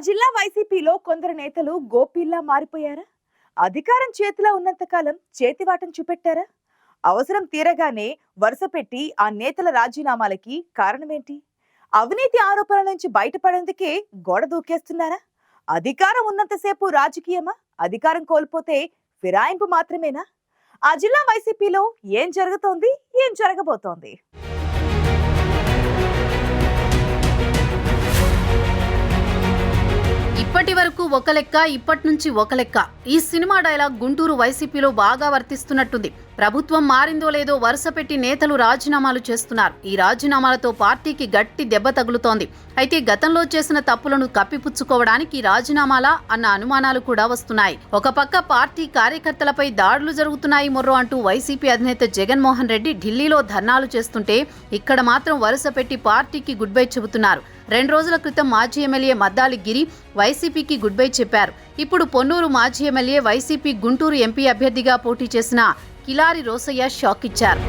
ఆ జిల్లా వైసీపీలో కొందరు నేతలు గోపిల్లా మారిపోయారా? అధికారం చేతిలో ఉన్నంతకాలం చేతివాటం చూపెట్టారా? అవసరం తీరగానే వరుస పెట్టి ఆ నేతల రాజీనామాలకి కారణమేంటి? అవినీతి ఆరోపణల నుంచి బయటపడేందుకే గోడ దూకేస్తున్నారా? అధికారం ఉన్నంతసేపు రాజకీయమా? అధికారం కోల్పోతే ఫిరాయింపు మాత్రమేనా? ఆ జిల్లా వైసీపీలో ఏం జరుగుతోంది? ఏం జరగబోతోంది? ఇప్పటి వరకు ఒక లెక్క ఇప్పటి నుంచి ఒక లెక్క. ఈ సినిమా డైలాగ్ గుంటూరు వైసీపీలో బాగా వర్తిస్తున్నట్టుంది. ప్రభుత్వం మారిందో లేదో వరుస పెట్టి నేతలు రాజీనామాలు చేస్తున్నారు. ఈ రాజీనామాలతో పార్టీకి గట్టి దెబ్బ తగులుతోంది. అయితే గతంలో చేసిన తప్పులను కప్పిపుచ్చుకోవడానికి ఈ రాజీనామాలా అన్న అనుమానాలు కూడా వస్తున్నాయి. ఒక పక్క పార్టీ కార్యకర్తలపై దాడులు జరుగుతున్నాయి మొర్రో అంటూ వైసీపీ అధినేత జగన్మోహన్ రెడ్డి ఢిల్లీలో ధర్నాలు చేస్తుంటే ఇక్కడ మాత్రం వరుస పెట్టి పార్టీకి గుడ్ బై చెబుతున్నారు. రెండు రోజుల క్రితం మాజీ ఎమ్మెల్యే మద్దాలి గిరి వైసీపీకి గుడ్ బై చెప్పారు. ఇప్పుడు పొన్నూరు మాజీ ఎమ్మెల్యే వైసీపీ గుంటూరు ఎంపీ అభ్యర్థిగా పోటీ చేసిన కిలారి రోసయ్య షాక్ ఇచ్చారు.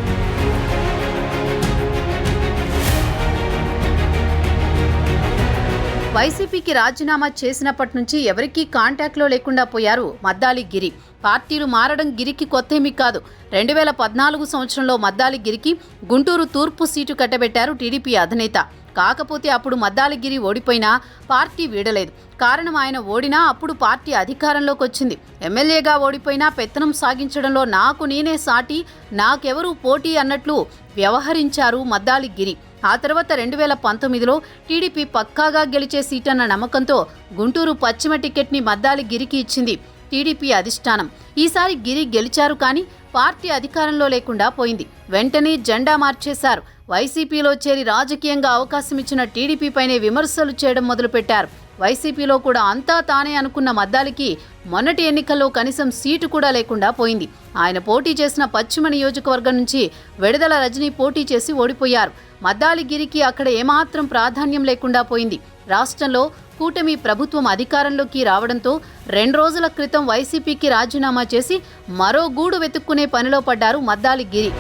వైసీపీకి రాజీనామా చేసినప్పటి నుంచి ఎవరికీ కాంటాక్ట్లో లేకుండా పోయారు మద్దాలి గిరి. పార్టీలు మారడం గిరికి కొత్తేమీ కాదు. రెండు వేల పద్నాలుగు సంవత్సరంలో మద్దాలి గిరికి గుంటూరు తూర్పు సీటు కట్టబెట్టారు టీడీపీ అధినేత. కాకపోతే అప్పుడు మద్దాలిగిరి ఓడిపోయినా పార్టీ వీడలేదు. కారణం ఆయన ఓడినా అప్పుడు పార్టీ అధికారంలోకి వచ్చింది. ఎమ్మెల్యేగా ఓడిపోయినా పెత్తనం సాగించడంలో నాకు నేనే సాటి నాకెవరూ పోటీ అన్నట్లు వ్యవహరించారు మద్దాలిగిరి. ఆ తర్వాత రెండు వేల పంతొమ్మిదిలో టీడీపీ పక్కాగా గెలిచే సీటన్న నమ్మకంతో గుంటూరు పశ్చిమ టికెట్ని మద్దాలి గిరికి ఇచ్చింది. టీడీపీ అధిష్టానం. ఈసారి గిరి గెలిచారు కానీ పార్టీ అధికారంలో లేకుండా పోయింది. వెంటనే జెండా మార్చేశారు. వైసీపీలో చేరి రాజకీయంగా అవకాశం ఇచ్చిన టీడీపీపైనే విమర్శలు చేయడం మొదలుపెట్టారు. వైసీపీలో కూడా అంతా తానే అనుకున్న మద్దాలికి మొన్నటి ఎన్నికల్లో కనీసం సీటు కూడా లేకుండా పోయింది. ఆయన పోటీ చేసిన పశ్చిమ నియోజకవర్గం నుంచి విడుదల రజనీ పోటీ చేసి ఓడిపోయారు. మద్దాలిగిరికి అక్కడ ఏమాత్రం ప్రాధాన్యం లేకుండా పోయింది. రాష్ట్రంలో కూటమి ప్రభుత్వం అధికారంలోకి రావడంతో రెండు రోజుల క్రితం వైసీపీకి రాజీనామా చేసి మరో గూడు వెతుక్కునే పనిలో పడ్డారు మద్దాలి గిరి.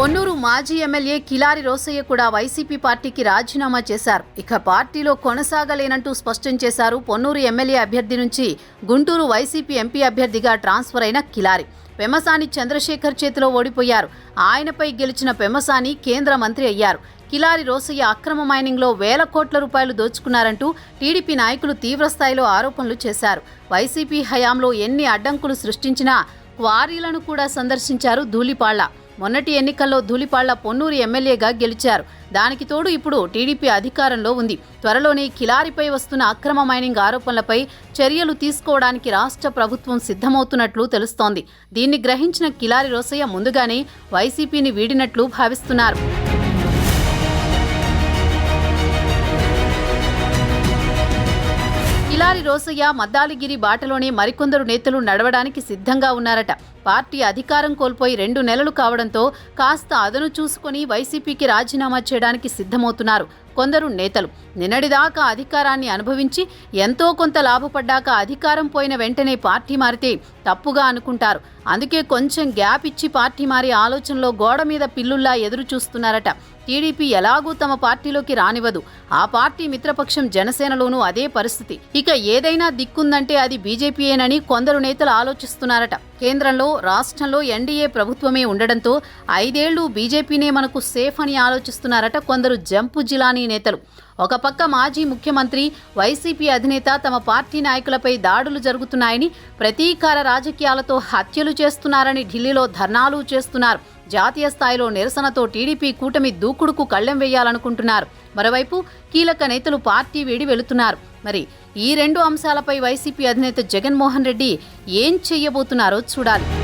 పొన్నూరు మాజీ ఎమ్మెల్యే కిలారి రోసయ్య కూడా వైసీపీ పార్టీకి రాజీనామా చేశారు. ఇక పార్టీలో కొనసాగలేనంటూ స్పష్టం చేశారు పొన్నూరు ఎమ్మెల్యే అభ్యర్థి నుంచి గుంటూరు వైసీపీ ఎంపీ అభ్యర్థిగా ట్రాన్స్ఫర్ అయిన కిలారి. పెమసాని చంద్రశేఖర్ చేతిలో ఓడిపోయారు. ఆయనపై గెలిచిన పెమసాని కేంద్ర మంత్రి అయ్యారు. కిలారి రోసయ్య అక్రమ మైనింగ్లో వేల కోట్ల రూపాయలు దోచుకున్నారంటూ టీడీపీ నాయకులు తీవ్రస్థాయిలో ఆరోపణలు చేశారు. వైసీపీ హయాంలో ఎన్ని అడ్డంకులు సృష్టించినా క్వారీలను కూడా సందర్శించారు ధూళిపాళ్ళ మొన్నటి ఎన్నికల్లో ధూళిపాళ్ళ పొన్నూరు ఎమ్మెల్యేగా గెలిచారు. దానికి తోడు ఇప్పుడు టీడీపీ అధికారంలో ఉంది. త్వరలోనే కిలారిపై వస్తున్న అక్రమ మైనింగ్ ఆరోపణలపై చర్యలు తీసుకోవడానికి రాష్ట్ర ప్రభుత్వం సిద్ధమవుతున్నట్లు తెలుస్తోంది. దీన్ని గ్రహించిన కిలారి రోసయ్య ముందుగానే వైసీపీని వీడినట్లు భావిస్తున్నారు. కిలారి రోసయ్య మద్దాలిగిరి బాటలోనే మరికొందరు నేతలు నడవడానికి సిద్ధంగా ఉన్నారట. పార్టీ అధికారం కోల్పోయి రెండు నెలలు కావడంతో కాస్త అదను చూసుకొని వైసీపీకి రాజీనామా చేయడానికి సిద్ధమవుతున్నారు. కొందరు నేతలు. నిన్నటిదాకా అధికారాన్ని అనుభవించి ఎంతో కొంత లాభపడ్డాక అధికారం పోయిన వెంటనే పార్టీ మారితే తప్పుగా అనుకుంటారు. అందుకే కొంచెం గ్యాప్ ఇచ్చి పార్టీ మారి ఆలోచనలో గోడ మీద పిల్లుల్లా ఎదురు చూస్తున్నారట టీడీపీ ఎలాగూ తమ పార్టీలోకి రానివ్వదు. ఆ పార్టీ మిత్రపక్షం జనసేనలోనూ అదే పరిస్థితి. ఇక ఏదైనా దిక్కుందంటే అది బీజేపీయేనని కొందరు నేతలు ఆలోచిస్తున్నారట. కేంద్రంలో రాష్ట్రంలో ఎన్డీఏ ప్రభుత్వమే ఉండడంతో ఐదేళ్ళు బీజేపీనే మనకు సేఫ్ అని ఆలోచిస్తున్నారట కొందరు జంపు జిలాని నేతలు. ఒక పక్క మాజీ ముఖ్యమంత్రి వైసీపీ అధినేత తమ పార్టీ నాయకులపై దాడులు జరుగుతున్నాయని ప్రతీకార రాజకీయాలతో హత్యలు చేస్తున్నారని ఢిల్లీలో ధర్నాలు చేస్తున్నారు. జాతీయ స్థాయిలో నిరసనతో టీడీపీ కూటమి దూకుడుకు కళ్ళెం వేయాలనుకుంటున్నారు. మరోవైపు కీలక నేతలు పార్టీ వీడి వెళుతున్నారు. మరి ఈ రెండు అంశాలపై వైసీపీ అధినేత జగన్మోహన్ రెడ్డి ఏం చెయ్యబోతున్నారో చూడాలి.